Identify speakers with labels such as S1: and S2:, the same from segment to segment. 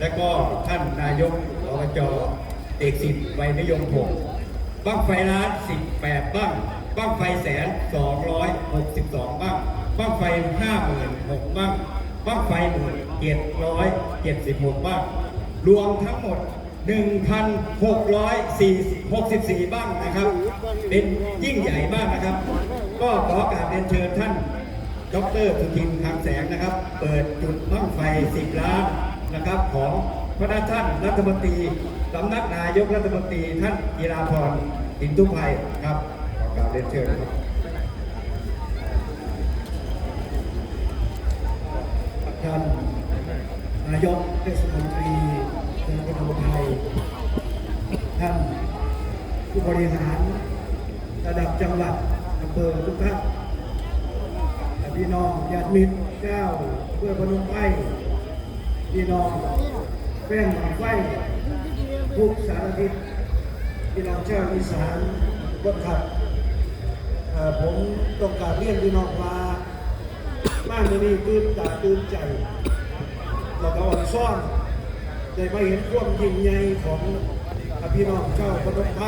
S1: และก็ท่านนายกอบจเอกสิทธิ์ไวยนยมพงศ์บ้างไฟล้านสิบแปดบ้างบ้างไฟแสนสองร้อยหกสิบสองบ้างบ้างไฟห้าหมื่นหกบ้างบ้างไฟหมื่นเจ็ดร้อยเจ็ดสิบหกบ้างรวมทั้งหมด1,664บ้างนะครับ เป็นยิ่งใหญ่มากนะครับ ก็ขอโอการเรียนเชิญท่านดรสุทินทางแสงนะครับ เปิดจุดบ้างไฟ10ล้าน นะครับของพระท่านรัฐมนตรีสำนักนายกรัฐมนตรีท่านกีราพรอินทุภัยครับขอโอการเรียนเชิญครับ
S2: ท่านนายกเทศมนตรีเมืองปฐมไทยท่านผู้บริหารระดับจังหวัดอำเภอทุกท่านพี่น้องญาติมิตรเจ้าเพื่อพนมไพร พี่น้องแป้งหมางไฟทุกสารทิศพี่น้องเจ้าวอีสานทุกขับผมต้องการเรียนพี่น้องว่าบ้านนี้ตื่นตาตื่นใจเราก็อ่อนซ่อนได้มาเห็นความยิ่งใหญ่ของพี่น้องเจ้าพนมไพร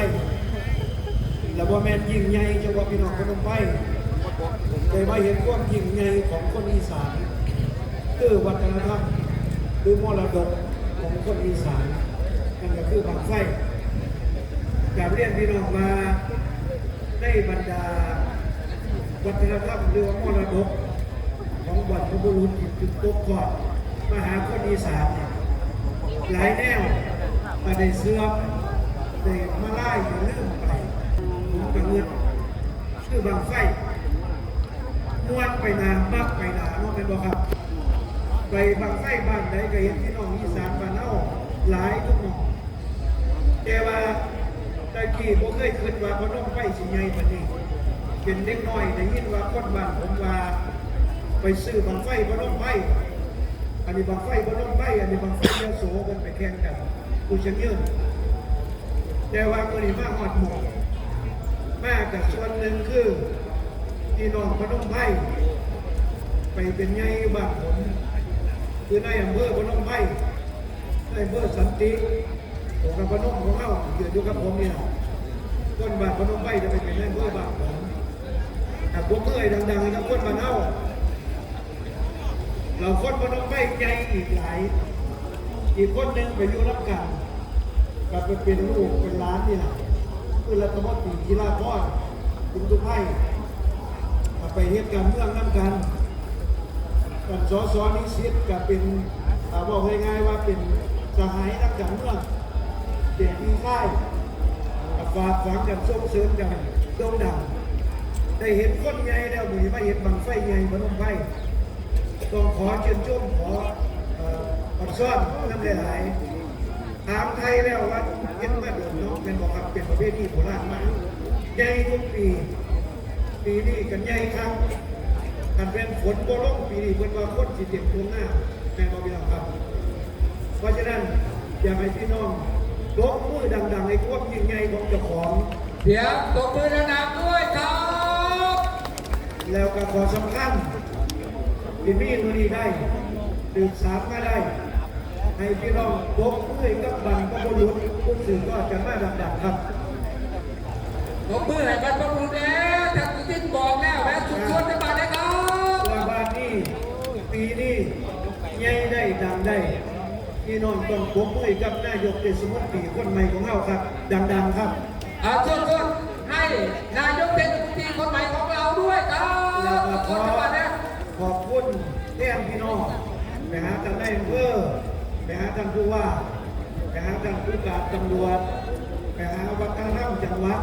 S2: แล้วว่าแม่นยิ่งใหญ่เจ้าว่าพี่น้องพนมไพรได้มาเห็นความยิ่งใหญ่ของคนอีสานคือวัฒนธรรม หรือมรดกของคนอีสานนั่นก็คือบังไฟกราบเรียนพี่น้องมาในบรรดา วัฒนธรรมหรือว่ามรดกของบรรพบุรุษที่จุดตกก่อนมาหาคนอีสานเนี่ยหลายแนวมาได้เสื่อมได้มาไล่ได้ลืมไปผมกังเงินคือบางไฟนวดไปนามักไปนาน้องเป็นบ่ครับ ไปบางไฟบ้านใดก็เห็นพี่น้องอีสานบ้านเฮาหลายทุกหมองแต่ว่าตะกี้ผมเคยคิดว่าพนมไฟสิใหญ่ปนนี้เป็นเด็กน้อยได้ยินว่าคนบ้านผมว่า ไปซื้อบังไฟบนรถไฟอันนี้บังไฟบนรถไฟอันนี้บังไฟยาโสกันไปแข่งกันกูจะยืนแต่ว่าคนนี้มากหอดหมดมากกับส่วนหนึ่งคือพี่น้องพนมไพรไปเป็นไงบ้านผม คือในอำเภอพนมไพรในอำเภอสันติของกับพนมของเราเกี่ยวอยู่กับผมนี่แหละต้นบ้านพนมไพรจะไปเป็นในอำเภอบ้านผมแต่พวกเมื่อยดังๆนะคนมาเน่าเราคนมาต้องไม่ใจอีกหลาย อีกคนหนึ่งไปอยู่รับกันกลับไปเป็นลูกเป็นล้านนี่แหละคือรัฐมนตรีกีฬาพรคุณตุ้ไพ่ไปเหตุการณ์เมืองน้ำกัน กันสอสอนิสิตกับเป็นอ่าบอกง่ายๆว่าเป็นสหายนักการเมืองเป็นพี่ค่ายกับฝากฝังกันส่งเสริมกันโด่งดังได้เห็นคนใหญ่แล้วมือมาเห็นบังไฟใหญ่บนลมไฟต้องขอเชิญชมขออ่อขอซ่อนน้ำหลายๆถามไทยแล้วว่าเห็นมาเดินเนาะเป็นบอกครับเป็นประเภทที่โบราณมากใหญ่ทุกปีปีนี้กันใหญ่ครั้ง กันเป็นฝนโบลงปีนี้เพิ่นว่าคนสิเด็ดตรงหน้าแม่บอกพี่น้องครับ เพราะฉะนั้นอยากให้พี่น้องยกมือดังๆในความยิ่งใหญ่ของเจ้าของ
S3: เสียงตบมือดังๆด้วยครับ
S2: แล้วก็ขอสำคัญที่มีมือนี้ได้ตื่นสามมาได้ ให้พี่น้องยกมือกับบังก็บุรุษผู้สื่อก็จะมาดับๆครับ
S3: ตบมือให้กันตบมือแล้วจากที่บอกแล้วแม่สุดชวนจะมาได้ครับ
S2: ว่าบ้านนี้ปีนี้ใหญ่ ได้ดังได้พี่น้องต้องยกมือกับนายกเทศมนตรีคนใหม่ของเราครับ ดังๆครับ
S3: อาชวนชวนให้นายกเทศมนตรีคนใหม่ของเราด้วยครั
S2: แล้ว
S3: บ
S2: ก็ข
S3: ขอ
S2: อ
S3: จังหวัดนะ
S2: ขอบคุณแท่นพี่น้องไปหาท่านนายอำเภอไปหาท่านผู้ว่าไปหาท่านผู้การตำรวจไปหาวัฒนธรรมจังหวัด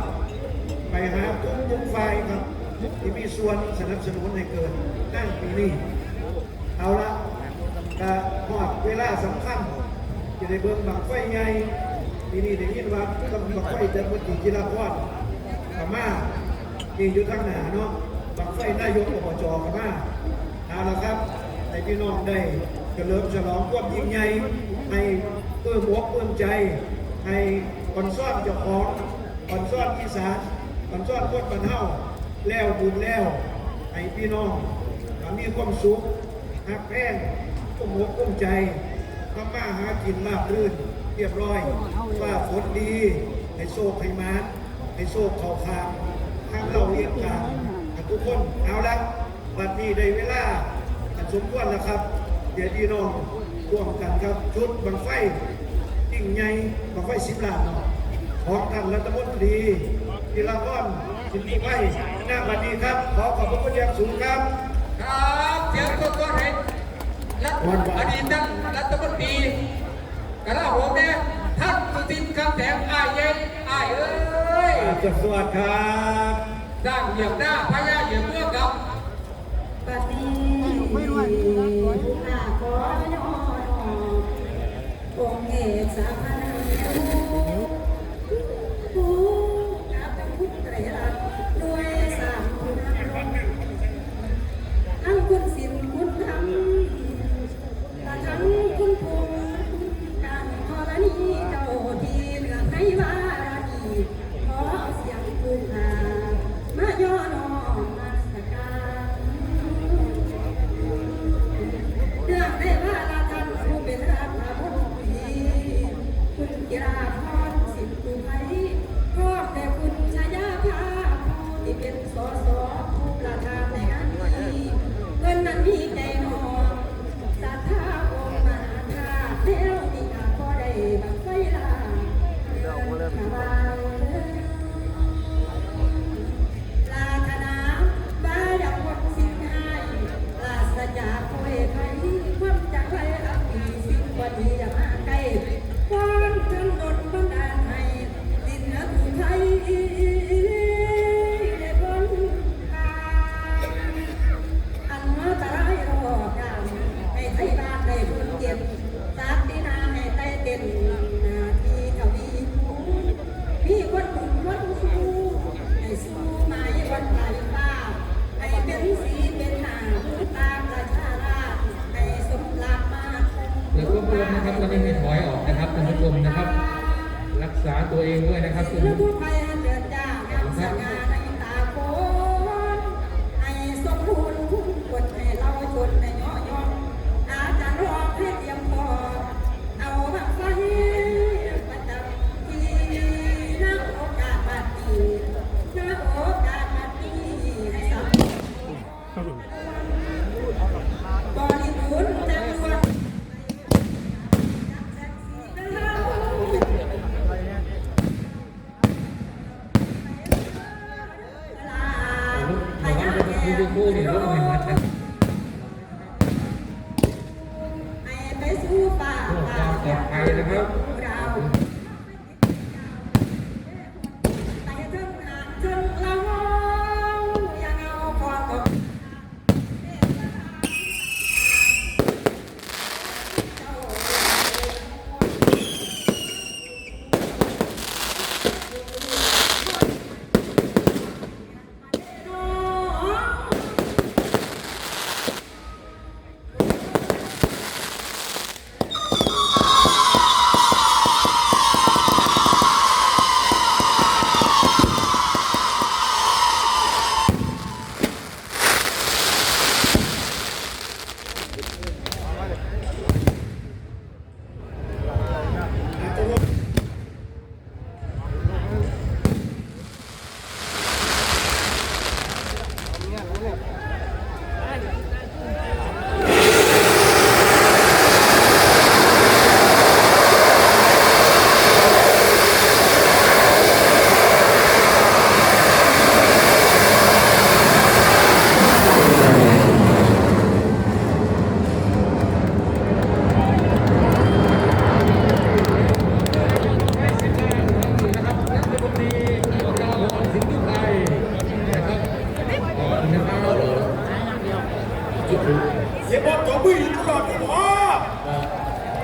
S2: ไปหาทุกทุกฝ่ายครับที่มีส่วนสนับสนุนให้เกิดตั้งปีนี้เอาละก็หอดเว ลาสำคัญจะได้เบิ่งบังไฟไงปีนี้ได้ยินว่าต้องบังไฟจะมุติกีฬาพรกามามีอยู่ทางหนาเนาะบังไฟนายกอบจกามาเอาละครับให้พี่น้องได้เฉลิมฉลองความยิ่งใหญ่ให้เพิ่มหัวเพิ่มใจ ให้คอนซ่อนเจ้าของคอนซ่อนอีสานคอนซ่อนคนบรรเทาแล้วบุญแล้วให้พี่น้องมีความสุขหักแพงก้มหัวก้มใจ ทำมาหากินมากรื่นเรียบร้อยว่าฝนดีให้โชคให้มาให้โชคเขาคางข้างเราเรียกกลางกับทุกคนเอาละวันนี้ได้เวลาสมควรแล้วครับ เดี๋ยวพี่น้องร่วมกันครับชุดบังไฟยิ่งใหญ่บังไฟสิบล้านนาะของท่านรัฐมนตรีกีฬากรสินที่ไว้หน้าบัดนี้ครับ ขอขอบพระคุณอย่างสูงครับ
S3: ครับเสียงตัวตัวเห็ นรัฐอดีตท่านรัฐมนตรีกระลาโหมเนี่ยท่านสุทินคำแสงอายเย็นอายเอ้ย
S1: สวัสดีครับ
S3: สร้างเหยียบหน้าพญาเหยียบเมื่อกับ
S4: ปฏิผู้นาขอยอองค์เอกสาพนัง มา
S3: ษาตัวเองด้วยนะครับ
S4: ศิ
S3: คุณ
S4: ลผู้ภัยเดือดจ้างามสง่าในตาโค ไปสู่ป่า
S3: เพื่อความปลอดภัยนะครับ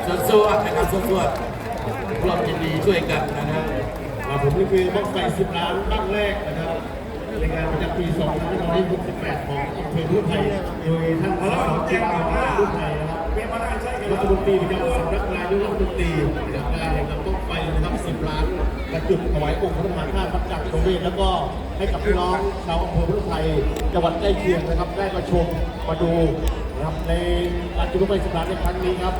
S3: สู้
S5: ๆนะครับสู้ๆร่วมยินดีช่วยกันนะครับ
S6: ผมนี่คือบ้องไฟ10ล้านบ้งแรกนะครับในงานประจำปี2568ของอำเภอพุทไทยโดยท่านสสเจียงอำเภอพุทธไทยนะครับ
S1: เป็นมาได้ใช่ไหม
S6: รัฐมนตรีประจำสำนักนายกรัฐมนตรีจัดงานแห่งบ้องไฟนะครับ10 ล้านกระจุดถวายองค์พระมหาธาตุพระจักรทรงเวทแล้วก็ให้กับพี่น้องชาวอำเภอพุทไทยจังหวัดใกล้เคียงนะครับได้มาชมมาดูนะครับในการจุดไฟ10ล้านในครั้งนี้ครับ